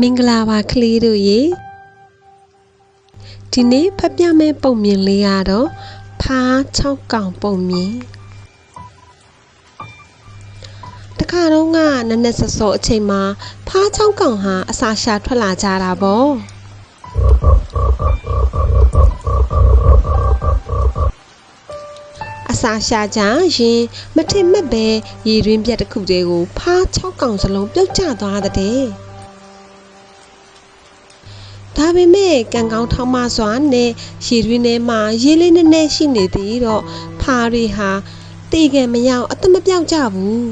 မင်္ဂလာပါကလေးတို့ရေဒီနေ့ဖတ်ပြမယ့်ပုံမြင်လေးကတော့ဖား6ကောင်ပုံမြင်တခါတော့ကနက်နက်စောစောအချိန်မှာဖား6ကောင်ဟာအစာရှာထွက်လာကြတာပေါ့အစာရှာကြရင်မထင်မှတ်ပဲရေရင်းပြက်တစ်ခုတည်းကိုဖား6ကောင်စလုံးပြုတ်ကျသွားတဲ့ ဒါပေမဲ့ကံကောင်းထောက်မစွာနဲ့ရေတွင်းထဲမှာရေလေးနည်းနည်းရှိနေသေးတော့ဖားတွေဟာတေကံမရောက်အသက်မပြောက်ကြဘူး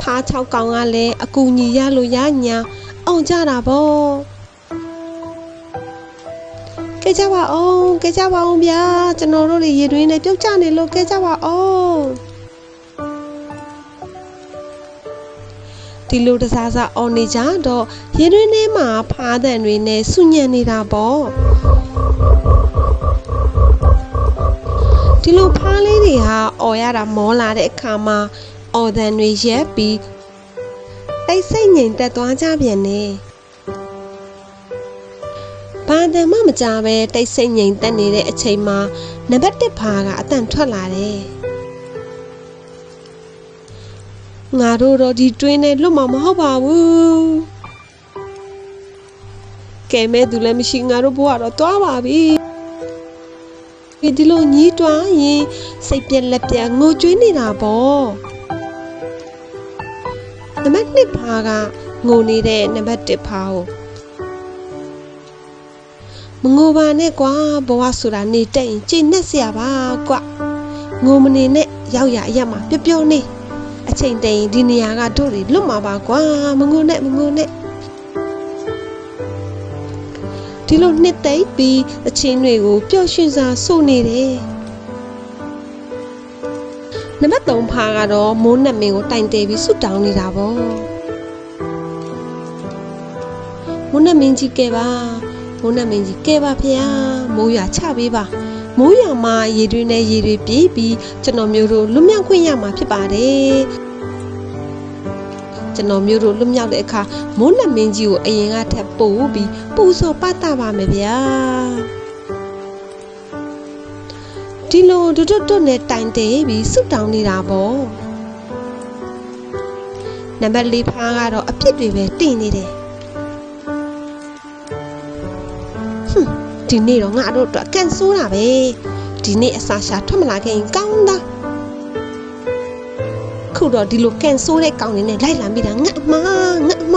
ဖား၆ကောင်ကလည်းအကူညီရလို့ရညာအောင်ကြတာပေါ့ကဲကြပါအောင်ကဲကြပါအောင်ဗျာကျွန်တော်တို့တွေရေတွင်းနဲ့ပြုတ်ကျနေလို့ကဲကြပါအောင် ဒီလိုတစားစားအော်နေကြတော့ရင်တွင်းထဲမှာဖားတဲ့တွေနဲ့ဆူညံနေတာပေါ့ဒီလိုဖားလေးတွေဟာအော်ရတာမောလာတဲ့အခါမှာအော်တဲ့တွေရက်ပြီးတိတ်ဆိတ်ငြိမ်သက်သွားကြပြန်နေဘာတမ်းမှမကြပဲတိတ်ဆိတ်ငြိမ်သက်နေတဲ့အချိန်မှာနံပါတ်1ဖားကအတန်ထွက်လာတယ် ငါတို့တော့ဒီတွင်းနဲ့လွတ်မှာမဟုတ်ပါဘူးကဲမဲ့သူလည်းမရှိငါတို့ဘဝတော့တွားပါပြီဒီလိုညီးတွားရင်စိတ်ပြက်လက်ပြက်ငိုကြွေးနေတာပေါ့နံပါတ်1ဖားကငိုနေတဲ့နံပါတ်1ဖားကိုမငိုပါနဲ့ကွာဘဝဆိုတာနေတက်ရင်ကျင့်နဲ့ဆရာပါကွငိုမနေနဲ့ရောက်ရအရက်မှာပျော့ပျော့နေ အချိန်တန်ရင်ဒီနေရာကတို့တွေလွတ်မှာပါကွာမငုံနဲ့မငုံနဲ့ဒီလိုနှစ်သိမ့်ပြီးအချင်းတွေကိုပျော်ရွှင်စွာစို့နေတယ်နံပါတ်3ဖာကတော့မိုးနတ်မင်းကိုတိုင်တယ်ပြီးဆွတောင်းနေတာပေါ့မိုးနတ်မင်းကြီးကဲပါမိုးနတ်မင်းကြီးကဲပါဖေဟာမိုးရွာချပေးပါ မိုးရွာမှာရေတွင်းနဲ့ရေတွေပြေးပြီးကျွန်တော်မျိုးတို့လွတ်မြောက်ခွင့်ရမှာဖြစ်ပါတယ်ကျွန်တော်မျိုးတို့လွတ်မြောက်တဲ့အခါမိုးနတ်မင်းကြီးကိုအရင်ကထပ်ပို့ပြီးပူစော်ပတ်တာပါမယ်ဗျာဒီလိုတွတ်တွတ်နဲ့တိုင်တယ်ပြီးဆုတောင်းနေတာပေါ့နံပါတ်၄ဖားကတော့အပြစ်တွေပဲတင်နေတယ် ဒီနေ့တော့ငါတို့အတွက်ကန်ဆိုးတာပဲဒီနေ့အစာရှာထွက်မလာခဲ့ရင်ကောင်းတာခုတော့ဒီလိုကန်ဆိုးတဲ့ကောင်တွေနဲ့လိုက်လာမိတာငတ်မငတ်မ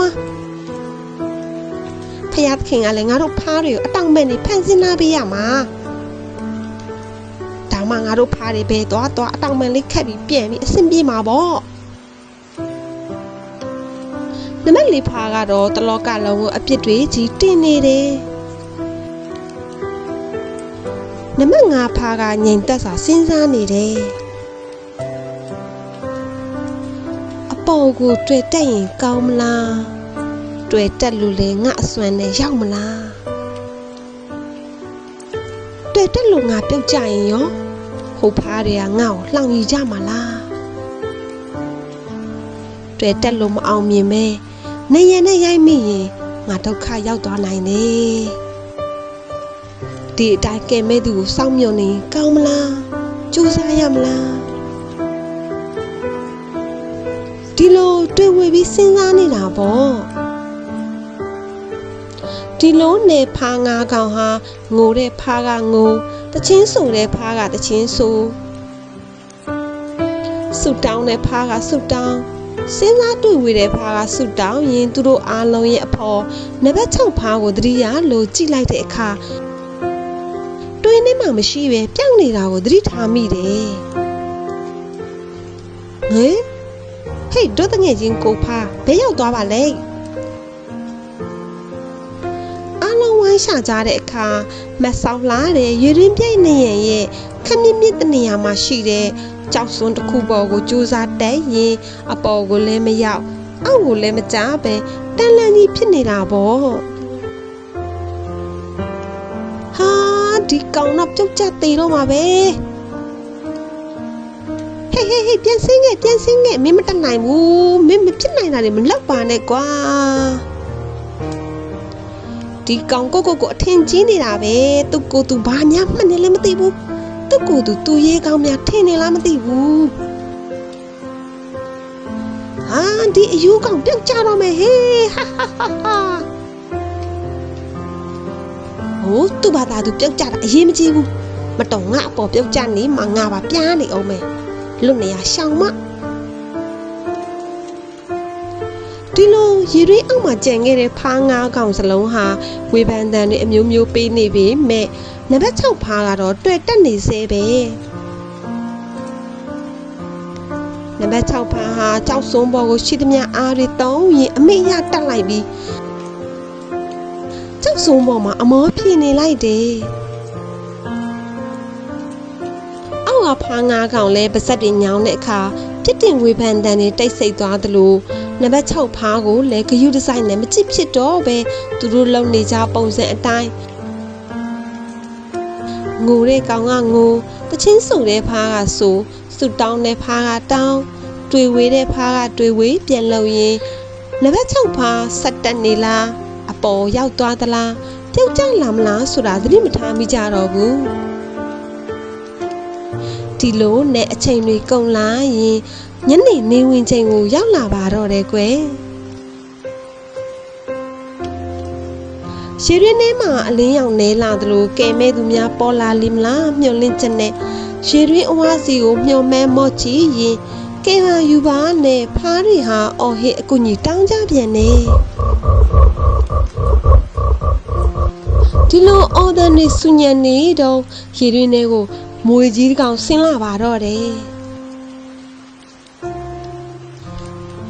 ဖယားသခင်ကလည်းငါတို့ဖားတွေကိုအတောင်မဲ့နေဖန်ဆင်းလာပေးရမှာဒါမှငါတို့ဖားတွေပဲသွားသွားအတောင်မဲ့လေးခက်ပြီးပြန်ပြီးအဆင်ပြေမှာပေါ့နမလေးဖားကတော့တလောကလုံးကိုအပြစ်တွေကြီးတင်နေတယ် နမငါဖားကငြိမ်သက်စွာစဉ်းစားနေတယ်အပေါ်ကိုတွေ့တက်ရင်ကောင်းမလားတွေ့တက်လို့လေငါအစွမ်းနဲ့ရောက်မလားတွေ့တက်လို့ငါပြုတ်ကြရင်ရောဟိုဖားတွေကငါ့ကိုလှောင်ရီကြမှာလားတွေ့တက်လို့မအောင်မြင်မဲနေရနဲ့ရိုက်မိရင်ငါဒုက္ခရောက်သွားနိုင်တယ် ဒီအတိုင်းကဲမဲ့သူကိုစောင့်မြုံနေကောင်းမလားကြိုးစားရမလားဒီလိုတွေ့ဝေပြီးစဉ်းစားနေတာပေါ့ဒီလိုနဲ့ဖားငါကောင်ဟာငိုတဲ့ဖားကငိုတချင်းဆိုတဲ့ဖားကတချင်းဆိုဆုတောင်းတဲ့ဖားကဆုတောင်းစဉ်းစားတွေ့ဝေတဲ့ဖားကဆုတောင်းရင်သူတို့အားလုံးရဲ့အဖော်နံပါတ်6ဖားကိုတတိယလို့ကြည့်လိုက်တဲ့အခါတွင်း ထဲမှာမရှိပဲပြောင်းနေတာကိုသတိထားမိတယ်ဟမ်ဟေးတို့တငယ်ချင်းကိုဖားဘယ်ရောက်သွားပါလဲအားလုံးဝိုင်းရှာကြတဲ့အခါမတ်ဆောက်လာတဲ့ရေရင်းပြိတ်နေရရဲ့ခမင်းမြစ်တနေရာမှာရှိတဲ့ကြောက်စွန်းတစ်ခုပေါ်ကိုကြိုးစားတက်ရင်အပေါ်ကိုလည်းမရောက်အောက်ကိုလည်းမကြားပဲတန်လန်ကြီးဖြစ်နေတာပေါ့ ဒီကောင်တော့ပြုတ်ကျသေးတော့မှာပဲဟေးဟေးဟေးဟေးပြန်ဆင်းခဲ့ပြန်ဆင်းခဲ့မင်းမတက်နိုင်ဘူးမင်းမဖြစ်နိုင်တာတွေမလောက်ပါနဲ့ကွာဒီကောင်ကိုကိုကိုအထင်ကြီးနေတာပဲသူကိုသူဘာများမှတ်နေလဲမသိဘူးသူကိုသူသူရေးကောင်းများထင်နေလားမသိဘူးဟာဒီအယူကောင်ပြုတ်ကြတော့မယ်ဟေးဟာဟာဟာ ဟာဟိုသူ့ဘာသာသူပြုတ်ကြတာအရေးမကြီးဘူးမတော်ငါအပေါ်ပြုတ်ကြနေမှငါပါပြားနေအောင်မယ်လွတ်နေရရှောင်မဒီလိုရေရွေးအောက်မှာကြံခဲ့တဲ့ဖားငါးကောင်စလုံးဟာဝေဖန်တန်တွေအမျိုးမျိုးပေးနေပြီမဲ့နံပါတ်6ဖားကတော့တွေ့တက်နေသေးပဲနံပါတ်6ဖားဟာကြောက်စုံပေါ်ကိုရှိသမျှအားတွေတုံးရင်အမေရတက်လိုက်ပြီးကြောက် စုံပေါ်မှာအမောဖြေနေလိုက်တယ်အောက်ကဖားငါးကောင်လဲပါဇက်တွေညောင်းတဲ့အခါပြစ်တင်ဝေဖန်တန်တွေတိတ်ဆိတ်သွားသလိုနံပါတ်6ဖားကိုလဲဂယုဒီဇိုင်းနဲ့မကြည့်ဖြစ်တော့ပဲသူတို့လုံနေကြပုံစံအတိုင်းငိုတဲ့ကောင်ကငိုတချင်းစုတဲ့ဖားကဆိုဆူတောင်းတဲ့ဖားကတောင်းတွေ့ဝေးတဲ့ဖားကတွေ့ဝေးပြန်လုံရင်နံပါတ်6ဖားဆက်တက်နေလား အပေါ်ရောက်သွားသလားပြုတ်ကျလာမလားဆိုတာသတိမထားမိကြတော့ဘူးဒီလိုနဲ့အချိန်တွေကုန်လာရင်ညနေနေဝင်ချိန်ကိုရောက်လာပါတော့တယ်ကွယ်ရှည်ရင်းထဲမှာအလင်းရောင်နဲလာသလိုကဲမဲ့သူများပေါ်လာလိမလားမျောလင့်ချက်နဲ့ရှည်ရင်းအဝါစီကိုမျောမဲမော့ချီရင်ကဲဟာယူပါနဲ့ဖားတွေဟာအော်ဟစ်အကူကြီးတောင်းကြပြန်နေ ဒီလိုအော်ဒန်နေစုညံနေတော့ရေရင်းတွေကိုမွေကြီးတစ်ကောင်ဆင်းလာပါတော့တယ်။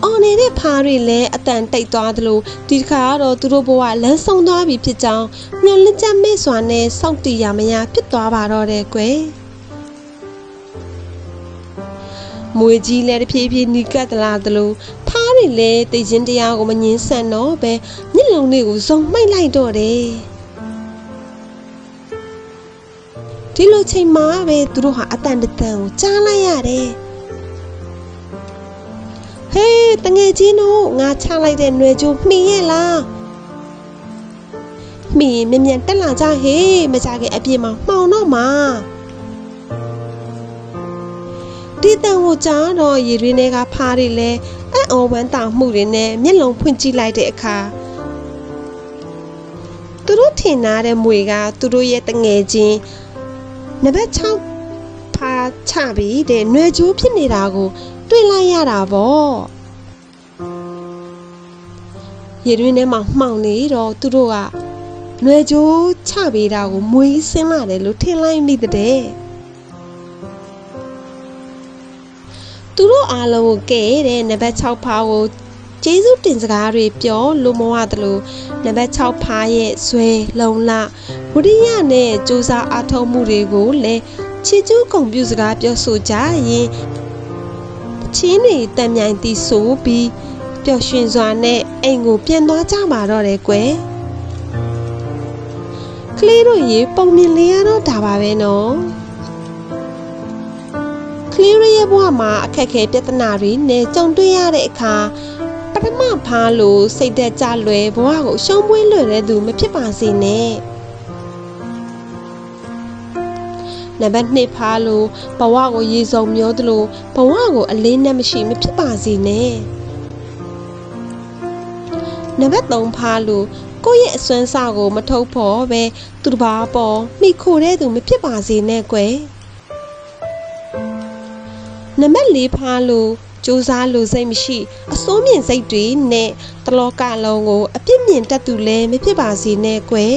အော်နေတဲ့ဖားတွေလည်းအတန်တိတ်သွားသလိုဒီတစ်ခါကတော့သူတို့ဘဝလမ်းဆုံးသွားပြီဖြစ်ကြောင်းမျောလင့်ချက်မဲ့စွာနဲ့စောင့်တည်ရမရဖြစ်သွားပါတော့တယ်ကွယ်။မွေကြီးလည်းတစ်ဖြည်းဖြည်းနီးကပ်သလာသလိုဖားတွေလည်းတည်ခြင်းတရားကိုမငင်းဆန်တော့ပဲမျက်လုံးတွေကိုစုံမှိတ်လိုက်တော့တယ်။ ဒီလိုချိန်မှာပဲသူတို့ဟာအတန်တန်ကိုကြားလိုက်ရတယ်ဟေးတငယ်ချင်းတို့ငါချလိုက်တဲ့ຫນွေကြိုးမှီရဲ့လားမှီရင်မြင်မြန်တက်လာကြဟေးမကြခင်အပြစ်မှာမှောင်တော့မှာဒီတန်ကိုကြားတော့ရေရင်းတွေကဖားတွေလဲအံ့ဩဝမ်းသာမှုတွေနဲ့မျက်လုံးဖွင့်ကြည့်လိုက်တဲ့အခါသူတို့ထင်ထားတဲ့မွေကသူတို့ရဲ့တငယ်ချင်း နံပါတ်6ဖာချပြီးတဲ့ຫນွေကြိုးဖြစ်နေတာကို တွေ့လိုက်ရတာပေါ့ရေတွင်းထဲမှာမှောင်နေတော့သူတို့ကຫນွေကြိုးချပေးတာကိုမွေးဆင်းလာတယ်လို့ထင်လိုက်မိတဲ့သူတို့အားလုံးကိုကဲတဲ့နံပါတ်6ဖာကို ကျေးဇူးတင်စကားတွေပြောလို့မဝသလိုနံပါတ်6ဖားရဲ့ဇွဲလုံလဝိရိယနဲ့စူးစမ်းအားထုတ်မှုတွေကိုလည်းချီကျူးဂုံပြုစကားပြောဆိုကြရင်ချင်းတွေတံမြိုင်တီဆိုပြီးပျော်ရွှင်စွာနဲ့အိမ်ကိုပြန်သွားကြပါတော့တယ်ကွယ်ကလေးတို့ရေပုံမြင်လေးရတော့ဒါပါပဲနော်ကလေးရရဲ့ဘဝမှာအခက်အခဲပြဿနာတွေနဲ့ကြုံတွေ့ရတဲ့အခါ ပထမဖားလို့စိတ်သက်ကြလွယ်ဘဝကိုရှုံးပွေးလွယ်တဲ့သူမဖြစ်ပါစေနဲ့နံပါတ်2ဖားလို့ဘဝကိုရေစုံမျောသလိုဘဝကိုအလေးနဲ့မရှိမဖြစ်ပါစေနဲ့နံပါတ်3ဖားလို့ကိုယ့်ရဲ့အစွမ်းစားကိုမထုတ်ဖို့ပဲသူတစ်ပါးပေါ်မိခိုတဲ့သူမဖြစ်ပါစေနဲ့ကွယ်နံပါတ်4ဖားလို့ စူးစားလို့စိတ်မရှိအစိုးမြင့်စိတ်တွေနဲ့တလောကလုံးကိုအပြစ်မြင်တတ်သူလည်းမဖြစ်ပါစေနဲ့ကွယ်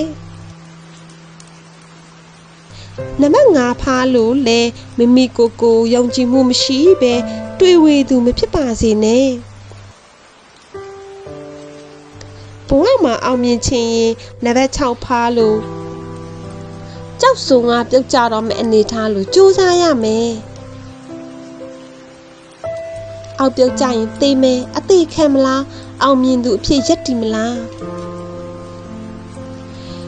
နံပါတ်5ဖားလို့လဲမိမိကိုယ်ကိုယုံကြည်မှုမရှိပဲတွေ့ဝေသူမဖြစ်ပါစေနဲ့ဘဝမှာအောင်မြင်ခြင်းရင်နံပါတ်6ဖားလို့ကြောက်ဆုံကပြုတ်ကြတော့မယ့်အနေထားလို့စူးစမ်းရမယ် အောက်ပြုတ်ကြရင်သိမယ်အသေးခံမလားအောင်မြင်သူအဖြစ်ရက်တည်မလား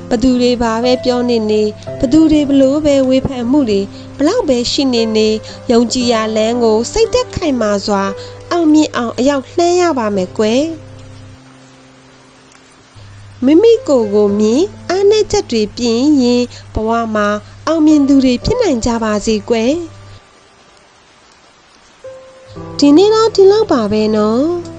ဘသူတွေပါပဲပြောနေနေဘသူတွေဘလို့ပဲဝေဖန်မှုတွေဘလောက်ပဲရှိနေနေယုံကြည်ရလန်းကို စိတ်သက်ခိုင်မာစွာ အောင်မြင်အောင်အရောက်လှမ်းရပါမယ်ကွယ်မိမိကိုယ်ကိုမြင်အားနည်းချက်တွေပြင်ရင်ဘဝမှာအောင်မြင်သူတွေဖြစ်နိုင်ကြပါစေကွယ် ဒီနေ့တော့ဒီလောက်ပါပဲနော်